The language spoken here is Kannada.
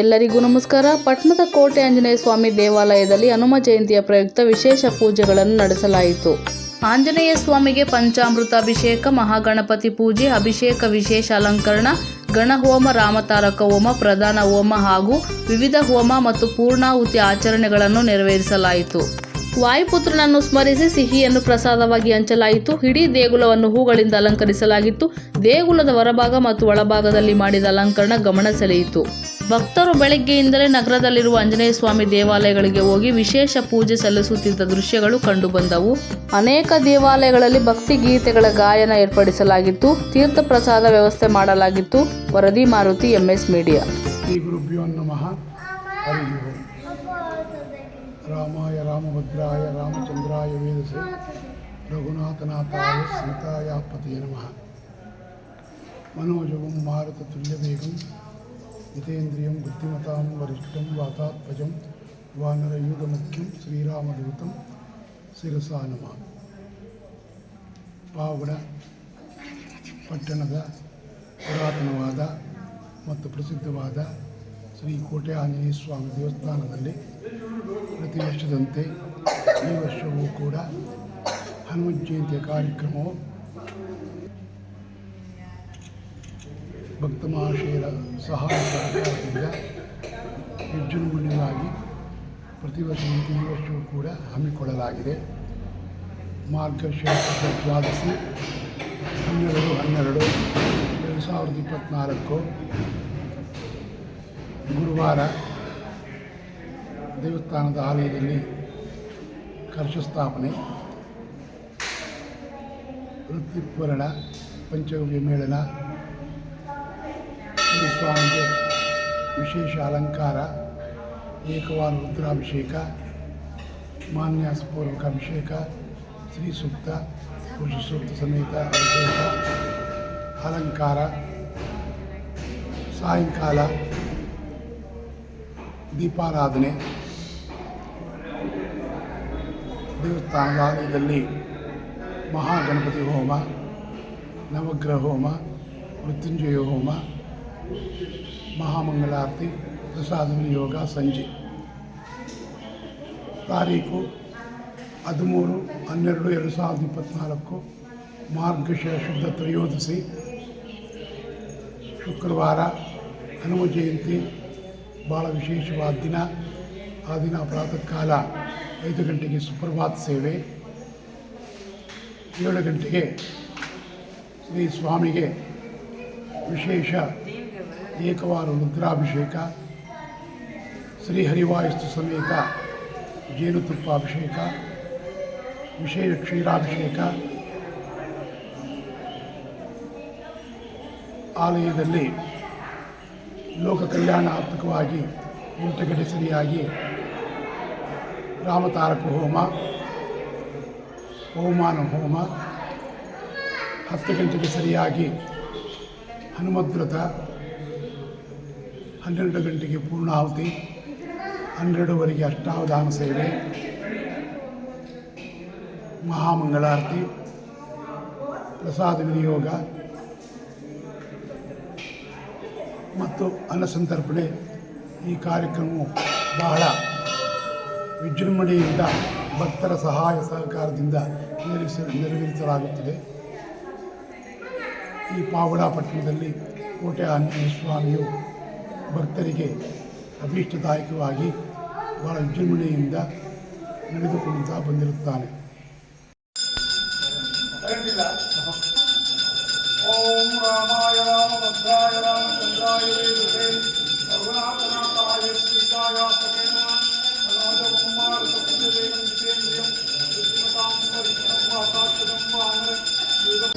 ಎಲ್ಲರಿಗೂ ನಮಸ್ಕಾರ. ಪಟ್ಟಣದ ಕೋಟೆ ಆಂಜನೇಯ ಸ್ವಾಮಿ ದೇವಾಲಯದಲ್ಲಿ ಹನುಮ ಜಯಂತಿಯ ಪ್ರಯುಕ್ತ ವಿಶೇಷ ಪೂಜೆಗಳನ್ನು ನಡೆಸಲಾಯಿತು. ಆಂಜನೇಯ ಸ್ವಾಮಿಗೆ ಪಂಚಾಮೃತ ಅಭಿಷೇಕ ಮಹಾಗಣಪತಿ ಪೂಜೆ, ಅಭಿಷೇಕ ವಿಶೇಷ ಅಲಂಕರಣ ಗಣಹೋಮ ರಾಮತಾರಕ ಹೋಮ, ಪ್ರಧಾನ ಹೋಮ ಹಾಗೂ ವಿವಿಧ ಹೋಮ ಮತ್ತು ಪೂರ್ಣಾಹುತಿ ಆಚರಣೆಗಳನ್ನು ನೆರವೇರಿಸಲಾಯಿತು. ವಾಯುಪುತ್ರನನ್ನು ಸ್ಮರಿಸಿ ಸಿಹಿಯನ್ನು ಪ್ರಸಾದವಾಗಿ ಹಂಚಲಾಯಿತು. ಇಡೀ ದೇಗುಲವನ್ನು ಹೂಗಳಿಂದ ಅಲಂಕರಿಸಲಾಗಿತ್ತು. ದೇಗುಲದ ಹೊರಭಾಗ ಮತ್ತು ಒಳಭಾಗದಲ್ಲಿ ಮಾಡಿದ ಅಲಂಕರಣ ಗಮನ ಸೆಳೆಯಿತು. ಭಕ್ತರು ಬೆಳಗ್ಗೆಯಿಂದಲೇ ನಗರದಲ್ಲಿರುವ ಆಂಜನೇಯ ಸ್ವಾಮಿ ದೇವಾಲಯಗಳಿಗೆ ಹೋಗಿ ವಿಶೇಷ ಪೂಜೆ ಸಲ್ಲಿಸುತ್ತಿದ್ದ ದೃಶ್ಯಗಳು ಕಂಡುಬಂದವು. ಅನೇಕ ದೇವಾಲಯಗಳಲ್ಲಿ ಭಕ್ತಿ ಗೀತೆಗಳ ಗಾಯನ ಏರ್ಪಡಿಸಲಾಗಿತ್ತು. ತೀರ್ಥ ಪ್ರಸಾದ ವ್ಯವಸ್ಥೆ ಮಾಡಲಾಗಿತ್ತು. ವರದಿ ಮಾರುತಿ ಎಂಎಸ್ ಮೀಡಿಯಾ. ಶ್ರೀ ಗುರುಭ್ಯೋ ನಮಃ ಹರಿ ಓಂ ರಾಮಾಯ ರಾಮಭದ್ರಾಯ ರಾಮಚಂದ್ರಾಯ ವೇದಸೆ ರಘುನಾಥನಾಥಾಯ ಸೀತಾಯ ಪತಿಯ ನಮಃ ಮನೋಜವಂ ಮಾರುತತುಲ್ಯವೇಗಂ ಜಿತೇಂದ್ರಿಯಂ ಬುದ್ಧಿಮತಾಂ ವರಿಷ್ಠಂ ವಾತಾತ್ಮಜಂ ವಾನರಯೂಧಮುಖ್ಯಂ ಶ್ರೀರಾಮದೂತಂ ಶಿರಸಾ ನಮಃ ಪಾವನ ಪಟ್ಟಣದ ಪುರಾತನವಾದ ಮತ್ತು ಪ್ರಸಿದ್ಧವಾದ ಶ್ರೀ ಕೋಟೆ ಆಂಜನೇಯ ಸ್ವಾಮಿ ದೇವಸ್ಥಾನದಲ್ಲಿ ಪ್ರತಿ ವರ್ಷದಂತೆ ಈ ವರ್ಷವೂ ಕೂಡ ಹನುಮತ್ ಜಯಂತಿಯ ಕಾರ್ಯಕ್ರಮವು ಭಕ್ತ ಮಹಾಶಯರ ಸಹಾಯದಿಂದ ವಿಜೃಂಭಣೆಯಾಗಿ ಪ್ರತಿ ವರ್ಷದಂತೆ ಈ ವರ್ಷವೂ ಕೂಡ ಹಮ್ಮಿಕೊಳ್ಳಲಾಗಿದೆ. ಮಾರ್ಗಶಿರ ದ್ವಾದಶಿ ಹನ್ನೆರಡು ಹನ್ನೆರಡು ಎರಡು ಸಾವಿರದ ಇಪ್ಪತ್ತ್ನಾಲ್ಕು ಗುರುವಾರ ದೇವಸ್ಥಾನದ ಆಲಯದಲ್ಲಿ ಕಲಶ ಸ್ಥಾಪನೆ ವೃತ್ತಿಪೂರಣ, ಪಂಚಗವ್ಯ ಮೇಳನ ಸ್ವಾಮಿಗೆ ವಿಶೇಷ ಅಲಂಕಾರ ಏಕವಾರ ರುದ್ರಾಭಿಷೇಕ, ಮಾನ್ಯಾಸಪೂರ್ವಕ ಅಭಿಷೇಕ, ಶ್ರೀ ಸೂಕ್ತ ಪುರುಷ ಸೂಕ್ತ ಸಮೇತ ಅಭಿಷೇಕ, ಅಲಂಕಾರ, ಸಾಯಂಕಾಲ ದೀಪಾರಾಧನೆ. ದೇವಸ್ಥಾನದ ಆಲಯದಲ್ಲಿ ಮಹಾಗಣಪತಿ ಹೋಮ, ನವಗ್ರಹ ಹೋಮ, ಮೃತ್ಯುಂಜಯ ಹೋಮ, ಮಹಾಮಂಗಳಾರತಿ ಪ್ರಸಾದ ವಿನಿಯೋಗ ಸಂಜೆ. ತಾರೀಕು ಹದಿಮೂರು, ಹನ್ನೆರಡು, ಎರಡು ಸಾವಿರದ ಇಪ್ಪತ್ತ್ನಾಲ್ಕು ಮಾರ್ಗಶಿರ ಶುದ್ಧ ತ್ರಯೋದಶಿ. ಶುಕ್ರವಾರ ಹನುಮ ಜಯಂತಿ. ಭಾಳ ವಿಶೇಷವಾದ ದಿನ. ಆ ದಿನ ಪ್ರಾತಃ ಕಾಲ ಐದು ಗಂಟೆಗೆ ಸುಪ್ರಭಾತ್ ಸೇವೆ. ಏಳು ಗಂಟೆಗೆ ಶ್ರೀ ಸ್ವಾಮಿಗೆ ವಿಶೇಷ ಏಕವಾರ ರುದ್ರಾಭಿಷೇಕ. ಶ್ರೀ ಹರಿವಾಯಸ್ತು ಸಮೇತ ಜೇನುತುಪ್ಪ ಅಭಿಷೇಕ ವಿಶೇಷ ಕ್ಷೀರಾಭಿಷೇಕ. ಆಲಯದಲ್ಲಿ ಲೋಕ ಕಲ್ಯಾಣಾತ್ಮಕವಾಗಿ ಎಂಟು ಗಂಟೆ ಸರಿಯಾಗಿ ರಾಮತಾರಕ ಹೋಮ, ಹೋಮಾನ ಹೋಮ, ಹತ್ತು ಗಂಟೆಗೆ ಸರಿಯಾಗಿ ಹನುಮದ್ರತ, ಹನ್ನೆರಡು ಗಂಟೆಗೆ ಪೂರ್ಣಾಹುತಿ, ಹನ್ನೆರಡುವರೆಗೆ ಅಷ್ಟಾವಧಾನ ಸೇವೆ, ಮಹಾಮಂಗಳಾರತಿ, ಪ್ರಸಾದ ವಿನಿಯೋಗ ಮತ್ತು ಅನ್ನಸಂತರ್ಪಣೆ ಈ ಕಾರ್ಯಕ್ರಮವು ಬಹಳ ವಿಜೃಂಭಣೆಯಿಂದ ಭಕ್ತರ ಸಹಾಯ ಸಹಕಾರದಿಂದ ನೆರವೇರಿಸ ನೆರವೇರಿಸಲಾಗುತ್ತಿದೆ. ಈ ಪಾವುಡಾ ಪಟ್ಟಣದಲ್ಲಿ ಕೋಟೆ ಆಂಜನೇಯ ಸ್ವಾಮಿಯು ಭಕ್ತರಿಗೆ ಅಭೀಷ್ಟದಾಯಕವಾಗಿ ಬಹಳ ವಿಜೃಂಭಣೆಯಿಂದ ನಡೆದುಕೊಳ್ಳುತ್ತಾ ಬಂದಿರುತ್ತಾನೆ. Om Ramaya Rama Bhadraya Rama Chandraya Devadeva